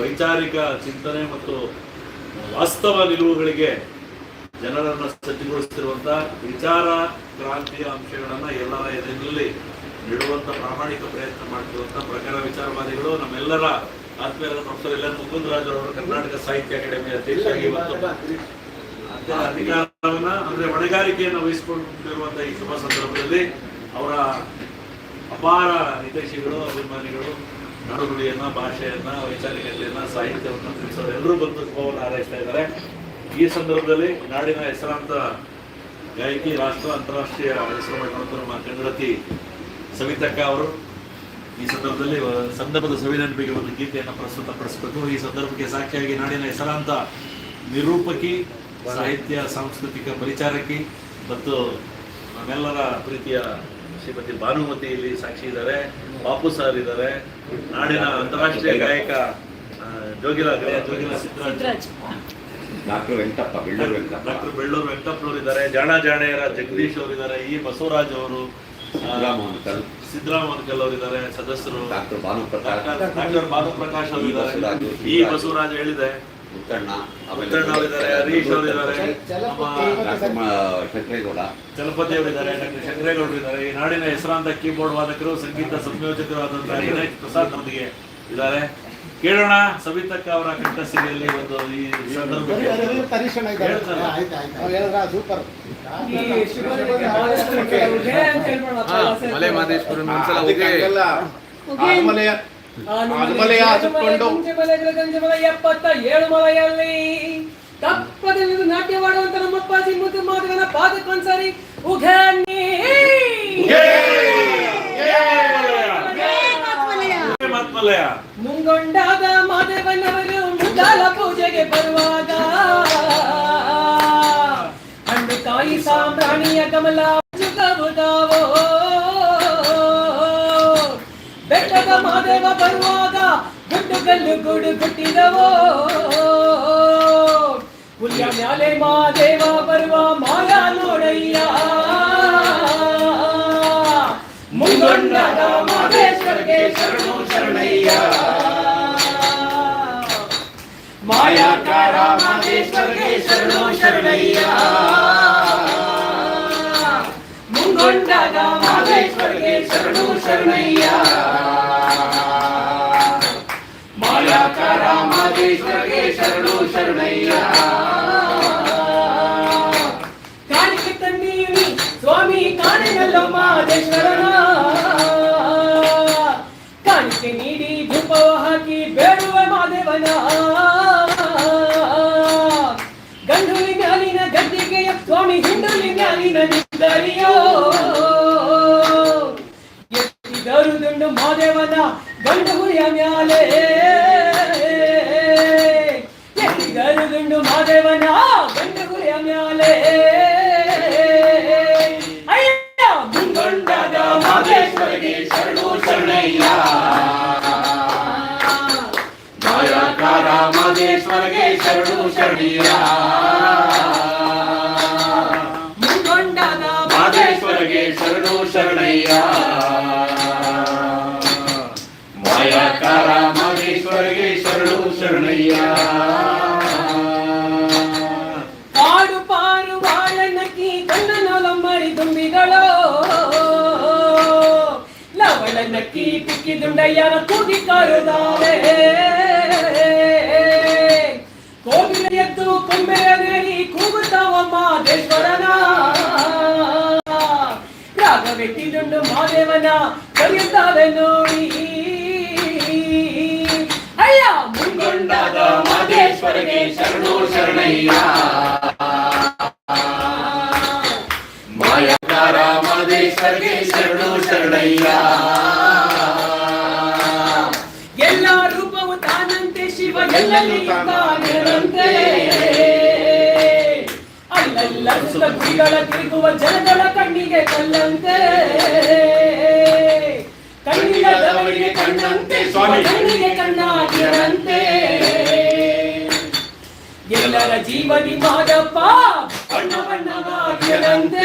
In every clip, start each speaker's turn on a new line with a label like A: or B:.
A: ವೈಚಾರಿಕ ಚಿಂತನೆ ಮತ್ತು ವಾಸ್ತವ ನಿಲುವುಗಳಿಗೆ ಜನರನ್ನು ಸಜ್ಜುಗೊಳಿಸ್ತಿರುವಂತ ವಿಚಾರ ಕ್ರಾಂತಿಯ ಅಂಶಗಳನ್ನು ಎಲ್ಲರ ಎದುರಿನಲ್ಲಿ ನೀಡುವಂಥ ಪ್ರಾಮಾಣಿಕ ಪ್ರಯತ್ನ ಮಾಡ್ತಿರುವಂಥ ಪ್ರಕಾರ ವಿಚಾರವಾದಿಗಳು. ನಮ್ಮೆಲ್ಲರ ಆತ್ಮೀಯರ professor L N Mukundaraj Karnataka Sahitya Academy ಅಧ್ಯಕ್ಷರಾಗಿ ಇವತ್ತು ಅಧಿಕಾರವನ್ನ, ಅಂದ್ರೆ ಹೊಣೆಗಾರಿಕೆಯನ್ನು ವಹಿಸಿಕೊಂಡಿರುವಂತಹ ಈ ಶುಭ ಸಂದರ್ಭದಲ್ಲಿ ಅವರ ಅಪಾರ ಹಿತೈಷಿಗಳು, ಅಭಿಮಾನಿಗಳು ನಾಡುನುಡಿಯನ್ನ ಭಾಷೆಯನ್ನ, ವೈಚಾರಿಕತೆಯನ್ನ, ಸಾಹಿತ್ಯವನ್ನ ತಿಳಿಸೋರು ಎಲ್ಲರೂ ಬಂದು ಶುಭವನ್ನು ಹಾರೈಸ್ತಾ ಇದ್ದಾರೆ. ಈ ಸಂದರ್ಭದಲ್ಲಿ ನಾಡಿನ ಹೆಸರಾಂತ ಗಾಯಕಿ, ರಾಷ್ಟ್ರ, ಅಂತಾರಾಷ್ಟ್ರೀಯ ಹೆಸರು ಮಾಡಿರುವಂತ ನಮ್ಮ ಕನ್ನಡತಿ ಸವಿತಕ್ಕ ಅವರು. ಈ ಸಂದರ್ಭದಲ್ಲಿ ಸಂದರ್ಭದ ಸವಿನೆನಪಿಗೆ ಒಂದು ಗೀತೆಯನ್ನು ಪ್ರಸ್ತುತಪಡಿಸಬೇಕು ಈ ಸಂದರ್ಭಕ್ಕೆ ಸಾಕ್ಷಿಯಾಗಿ ನಾಡಿನ ಹೆಸರಾಂತ ನಿರೂಪಕಿ, ಸಾಹಿತ್ಯ, ಸಾಂಸ್ಕೃತಿಕ ಪರಿಚಾರಕಿ ಮತ್ತು ನಮ್ಮೆಲ್ಲರ ಪ್ರೀತಿಯ ಶ್ರೀಮತಿ ಭಾನುಮತಿ ಇಲ್ಲಿ ಸಾಕ್ಷಿ ಇದ್ದಾರೆ ಬಾಪು ಸರ್ ಇದ್ದಾರೆ ನಾಡಿನ ಅಂತಾರಾಷ್ಟ್ರೀಯ ಗಾಯಕ ಜೋಗಿಲ ಜೋಗಿಲ ಸಿದ್ದರಾಜ್
B: ಡಾಕ್ಟರ್ ವೆಂಕಟಪ್ಪ ಬೆಳ್ಳೂರು ವೆಂಕಟಪ್ಪ
A: ಡಾಕ್ಟರ್ ಬೆಳ್ಳೂರು ವೆಂಕಟಪ್ಪನವರು ಇದ್ದಾರೆ ಜಾಣ ಜಾಣೆಯರ ಜಗದೀಶ್ ಅವರು ಇದ್ದಾರೆ ಇ ಬಸವರಾಜ್ ಅವರು
B: ಸಿದ್ದರಾಮಯ್ಯ
A: ಅವರು ಇದ್ದಾರೆ ಸದಸ್ಯರು.
B: ಡಾಕ್ಟರ್ ಭಾನುಪ್ರಕಾಶ್.
A: ಡಾಕ್ಟರ್ ಭಾನುಪ್ರಕಾಶ್ ಅವರು ಇದ್ದಾರೆ
B: ಬಸವರಾಜು,
A: ಈ ಬಸವರಾಜ್ ಹೇಳಿದೆ
B: ಮುತ್ತಣ್ಣ
A: ಮುತ್ತಣ್ಣ ಅವರು ಹರೀಶ್ ನಮ್ಮ
B: ಶಂಕರೇಗೌಡ.
A: ಚಲಪತಿ ಅವರು ಇದ್ದಾರೆ ಡಾಕ್ಟರ್ ಶಂಕರೇಗೌಡರು ಇದ್ದಾರೆ. ಈ ನಾಡಿನ ಹೆಸರಾಂತ ಕೀಬೋರ್ಡ್ ವಾದಕರು ಸಂಗೀತ ಸಂಯೋಜಕರು ಆದಂತಹ ವಿನಾಯಕ್ ಪ್ರಸಾದ್ ನಮ್ಮೊಂದಿಗೆ ಇದ್ದಾರೆ. ಕೇಳೋಣ ಸವಿತಕ್ಕ ಅವರ ಕಂಠಸಿರಿಯಲ್ಲಿ ಒಂದು ಈ
C: ಸಂದರ್ಭ
D: ಮಲೆ ಮಾದೇಶ್ವರನ ಒಂದ್ಸಲ ಹೋಗಿ
C: ಆನಮನೆಯ ಆನಮನೆಯ ಸುತ್ಕೊಂಡು
E: ಎಪ್ಪತ್ತ ಏಳು ಮಲೆಯಲ್ಲಿ ತಪ್ಪದೆ ನಿಂತು ನಾಟ್ಯವಾಡುವಂತ ನಮ್ಮಪ್ಪಾಜಿ ಮುದ್ದು ಮಾದಗನ ಪಾದಕ್ಕೊಂದ್ಸರಿ ಉಘಾನಿ
A: ಮಾತ್ಮಲಯ
E: ಮುಂಗೊಂಡಾದ ಮಾದೇವನವರು ಮುದ್ದಾಲ ಪೂಜೆಗೆ ಬರುವಾಗ ಹಣ್ಣು ಕಾಯಿ ಸಾಂಬ್ರಾಣಿಯ ಕಮಲ ಚುಕವುದಾವೋ ಬೆಟ್ಟದ ಮಾದೇವ ಬರುವಾಗ ಗುಡ್ಡು ಕಲ್ಲು ಗೂಡು ಗುಟ್ಟಿದವೋ ಹುಲಿಯ ಮ್ಯಾಲೆ ಮಾದೇವ ಬರುವ ಮಾಯ ನೋಡಯ್ಯ ಮುಂಗೊಂಡಾದ ಮಾದೇಶ್ವರಗೆ ಶರಣು ಶರಣಯ್ಯ ಮಾಯಾಕಾರ ಮಾದೇಶ್ವರಗೆ ಶರಣು ಶರಣಯ್ಯ ಮುಂಗೊಂಡಾದ ಮಾದೇಶ್ವರಗೆ ಶರಣು ಶರಣಯ್ಯ ಮಾಯಾಕಾರ ಮಾದೇಶ್ವರಗೆ ಶರಣು ಶರಣಯ್ಯ ಕಾಣಿಕೆ ತನ್ನೀವಿ ಸ್ವಾಮಿ ಕಾಣೆನಲ್ಲೋ ಮಾದೇಶ್ವರನ ಕಾಣಿಕೆ ನೀಡಿ ಧೂಪವ ಹಾಕಿ ಬೇಡುವ ಮಾದೇವನ ಗಂಡುಲಿ ಮ್ಯಾಲಿನ ಗದ್ದಿಗೆಯ ಸ್ವಾಮಿ ಹಿಂಡುಲಿ ಮ್ಯಾಲಿನ ನಿಂದರಿಯೋ ಎತ್ತಿದರು ದುಂಡು ಮಾದೇವನ ಗಂಡು ಹುರಿಯ ಮ್ಯಾಲೆ ಎತ್ತಿದರು ದುಂಡು ಮಾದೇವನ ಗಂಡು ಹುರಿಯ ಮ್ಯಾಲೆ ಅಯ್ಯ ಮುಂಗೊಂಡಾದ ಮಾದೇಶ್ವರಿಗೆ ಶರಣು ಶರಣಯ್ಯ ಮಾಯಾಕಾರ ಮಾದೇಶ್ವರಗೆ ಶರಣು ಶರಣಯ್ಯ ಶರಣು ಶರಣಯ್ಯ. ಕಾಡು ಪಾರು ವಾಳನಕ್ಕಿ ಕಣ್ಣನೊಲಮ್ಮರಿ ದುಂಬಿಗಳೋ ಲವಳ ನಕ್ಕಿ ಪಿಕ್ಕಿ ದುಂಡಯ್ಯನ ಕೂಗಿ ಕಾರುದಾವೆ ಕೋಗಿಲ ಎದ್ದು ಕೊಂಬೆಯ ಕೂಗುತ್ತವ ಕೂಗುತ್ತಾವ ಮಾದೇಶ್ವರನ. ರಾಗವೆಟ್ಟಿ ದುಂಡು ಮಾದೇವನ ಕರೆಯುತ್ತಾವೆ ನೋಡಿ. ಶರಣಯ್ಯ. ಎಲ್ಲ ರೂಪವು ತಾನಂತೆ ಶಿವ ಎಲ್ಲಲ್ಲಿ ತಾನಿರಂತೆ ಅಲ್ಲಲ್ಲ ಗುಡಿಗಳ ತಿರುಗುವ ಜನಗಳ ಕಣ್ಣಿಗೆ ಕಲ್ಲಂತೆ ಕಣ್ಣಿಲ್ಲದವರಿಗೆ ಕಣ್ಣಂತೆ ಸ್ವಾಮಿ. ಕಣ್ಣಿಗೆ ಕಣ್ಣಾಗಿರಂತೆ. ಎಲ್ಲರ ಜೀವನಿ ಮಾದಪ್ಪ ಬಣ್ಣ ಬಣ್ಣವಾಗಿರಂತೆ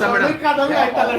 D: मॅडम.
C: कादवी ऐकायला